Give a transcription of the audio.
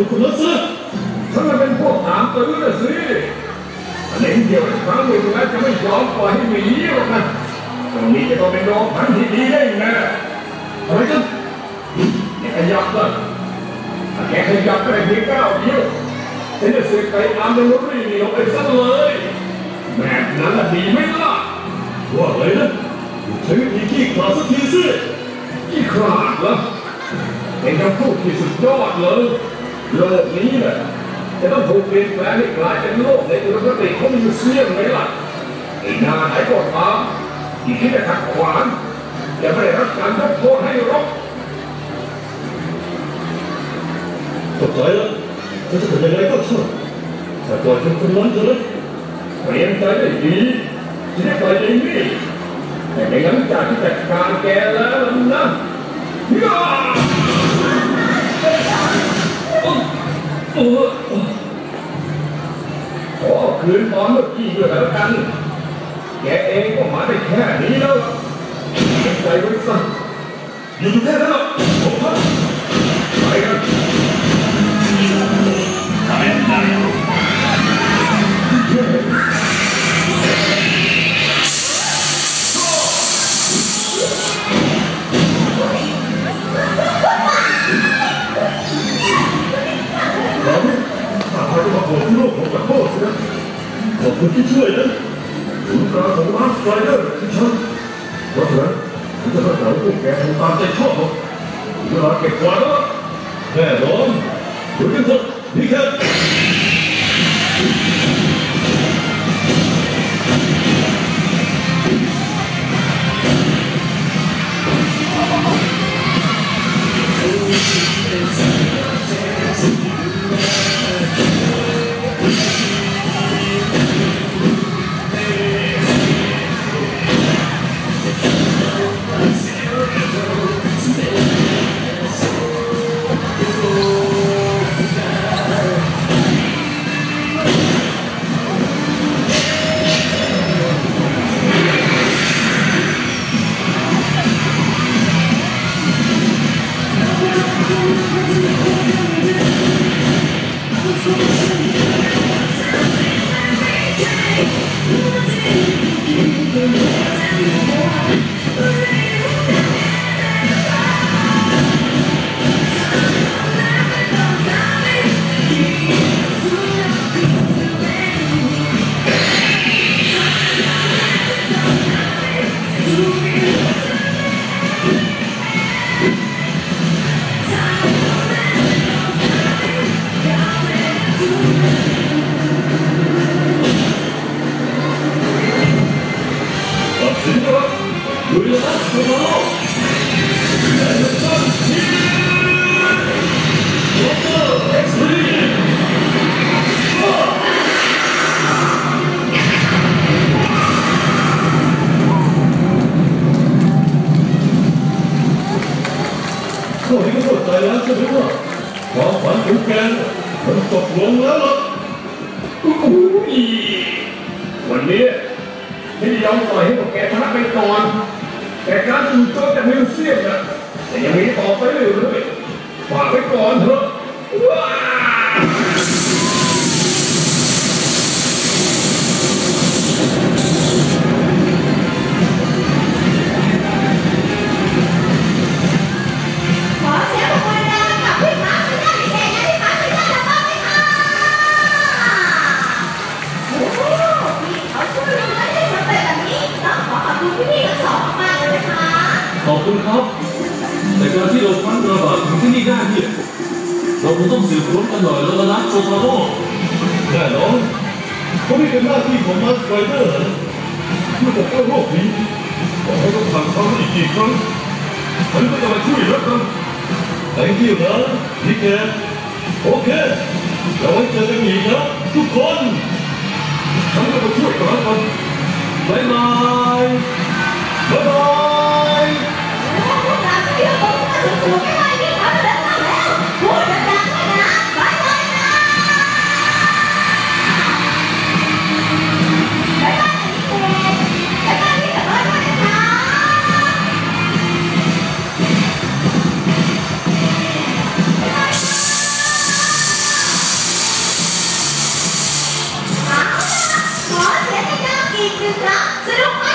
คุณคนนั้นซะฉันมันเป็นพวกถามตื้อนะสิเล่นเดียวครั้งหนึ่งแล้วจะไม่ยอมปล่อยให้หนีหรอกนะตรงนี้จะต้องเป็นรองพันที่ดีได้แน่อะไรกันอย่ขยับเลยแกขยับได้เพียงก้าวเดียวฉันจะเสกไปอาร์มเมโมรี่นี่ออกไปซะเลยแบบนั้นละดีไหมล่ะว่าไงนะใช้วิธีขี้ขลาดสักทีสิที่ขลาดเหรอเป็นคำพูดที่สุดยอดเลย โลกนี้แหละจะต้องถูกเปลี่ยนแปลงให้กลายเป็นโลกในอุดมคติของมิวเซียมไหมล่ะไอ้หนาไหนก็ตามที่คิดจะขัดขวางจะไม่ได้รับการยกโทษให้หรอกเข้าใจแล้วจะจะทำยังไงก็ช่างแต่ปล่อยคนคนนั้นเถอะนะเตรียมใจได้ดีจะได้ปล่อยอย่างนี้แต่ในหลังจากที่จัดการแกแล้วนะ ขอคืนตอนเมื่อกี้ด้วยแล้วกัน แกเองก็มาได้แค่นี้แล้วเก็บใจไว้ซะอยู่แค่นั้นหรอก ของมาสไตรเดอร์ที่ฉันเพราะฉะนั้นฉันจะต้องการ พว ลุยแล้วนะทุกคนและทุกท่านที่ดอกเตอร์เอ็กซ์ลีก็เห็นเข้าใจแล้วใช่ไหมว่าความฝันของแกมันตกลงแล้วล่ะอุ้ยวันนี้ไม่ยอมปล่อยให้พวกแกชนะไปก่อน แต่การจู่โจมจากมิวเซียมนะแต่ยังมีต่อไปเรื่อยๆฝากไว้ก่อนเถอะว้า ขอบคุณครับ แต่การที่เราพันระบาดถึงที่นี่ได้เนี่ยเราคงต้องสืบค้นกันหน่อยแล้วล่ะนะโจทาโร่แน่นอนเพราะนี่เป็นหน้าที่ของมาสไตรเดอร์เมื่อปกป้องโลกนี้ต่อให้ต้องผ่านความอีกกี่ครั้งฉันก็จะมาช่วยเหลือกัน thank you นะนิกเกโอเคเราไว้เจอกันอีกนะทุกคนฉันก็มาช่วยกันแล้วกันบายบายบายบาย Será? Será?